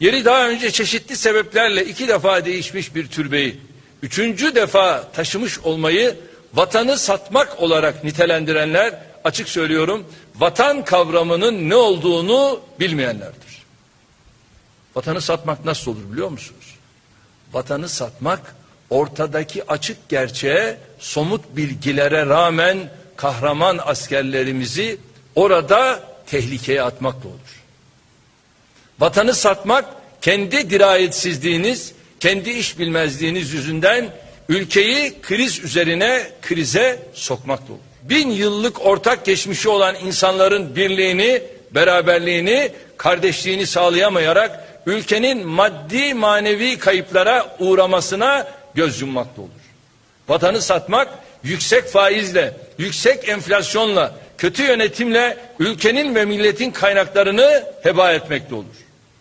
Yeri daha önce çeşitli sebeplerle iki defa değişmiş bir türbeyi, üçüncü defa taşımış olmayı vatanı satmak olarak nitelendirenler açık söylüyorum vatan kavramının ne olduğunu bilmeyenlerdir. Vatanı satmak nasıl olur biliyor musunuz? Vatanı satmak ortadaki açık gerçeğe somut bilgilere rağmen kahraman askerlerimizi orada tehlikeye atmakla olur. Vatanı satmak kendi dirayetsizliğiniz, kendi iş bilmezliğiniz yüzünden ülkeyi kriz üzerine krize sokmakla olur. Bin yıllık ortak geçmişi olan insanların birliğini, beraberliğini, kardeşliğini sağlayamayarak ülkenin maddi manevi kayıplara uğramasına göz yummakta olur. Vatanı satmak yüksek faizle, yüksek enflasyonla, kötü yönetimle ülkenin ve milletin kaynaklarını heba etmekte olur.